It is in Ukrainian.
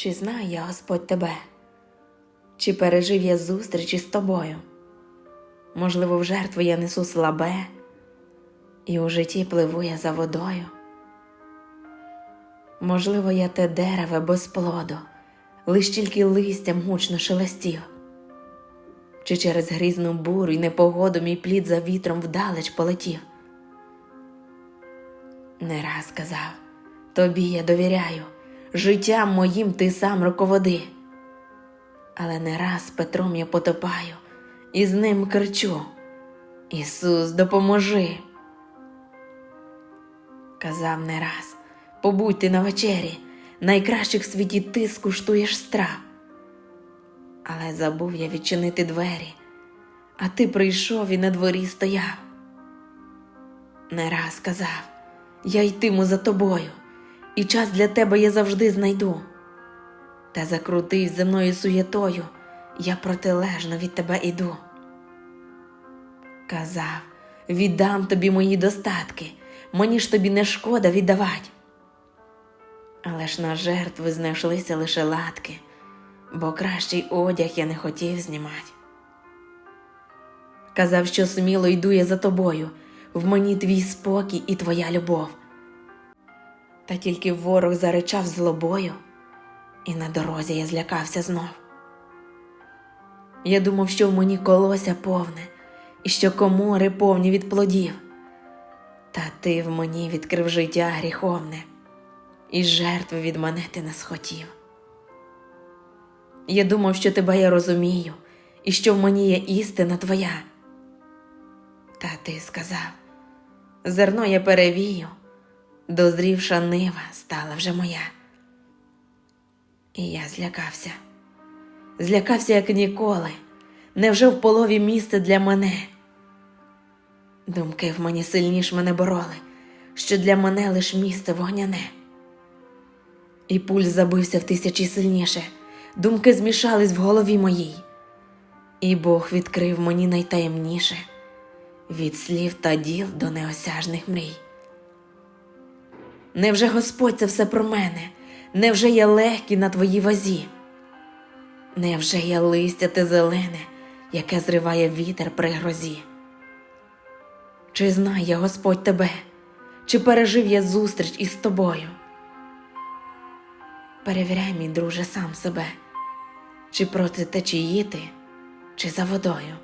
Чи знаю я, Господь, тебе? Чи пережив я зустріч із тобою? Можливо, в жертву я несу слабе, і у житті пливу я за водою. Можливо, я те дерево без плоду, лиш тільки листям гучно шелестів. Чи через грізну бурю й непогоду мій плід за вітром вдалеч полетів. Не раз казав, тобі я довіряю, життям моїм ти сам руководи. Але не раз Петром я потопаю і з ним кричу: Ісус, допоможи. Казав не раз, побудь ти на вечері, найкращих в світі ти скуштуєш страв. Але забув я відчинити двері, а ти прийшов і на дворі стояв. Не раз казав, я йтиму за тобою, і час для тебе я завжди знайду. Та закрутив земною суєтою, я протилежно від тебе іду. Казав, віддам тобі мої достатки, мені ж тобі не шкода віддавать. Але ж на жертви знайшлися лише латки, бо кращий одяг я не хотів знімати. Казав, що сміло йду я за тобою, в мені твій спокій і твоя любов. Та тільки ворог заричав злобою, і на дорозі я злякався знов. Я думав, що в мені колося повне, і що комори повні від плодів. Та ти в мені відкрив життя гріховне, і жертви від мене ти не схотів. Я думав, що тебе я розумію, і що в мені є істина твоя. Та ти сказав, зерно я перевію, дозрівша нива стала вже моя. І я злякався, злякався, як ніколи. Невже в полові місце для мене? Думки в мені сильніш мене бороли, що для мене лиш місце вогняне. І пульс забився в тисячі сильніше, думки змішались в голові моїй, і Бог відкрив мені найтаємніше від слів та діл до неосяжних мрій. Невже Господь це все про мене? Невже я легкий на твоїй вазі? Невже я листя те зелене, яке зриває вітер при грозі? Чи знаю я, Господь, тебе, чи пережив я зустріч із тобою? Перевіряй, мій друже, сам себе, чи проти течії ти, чи за водою.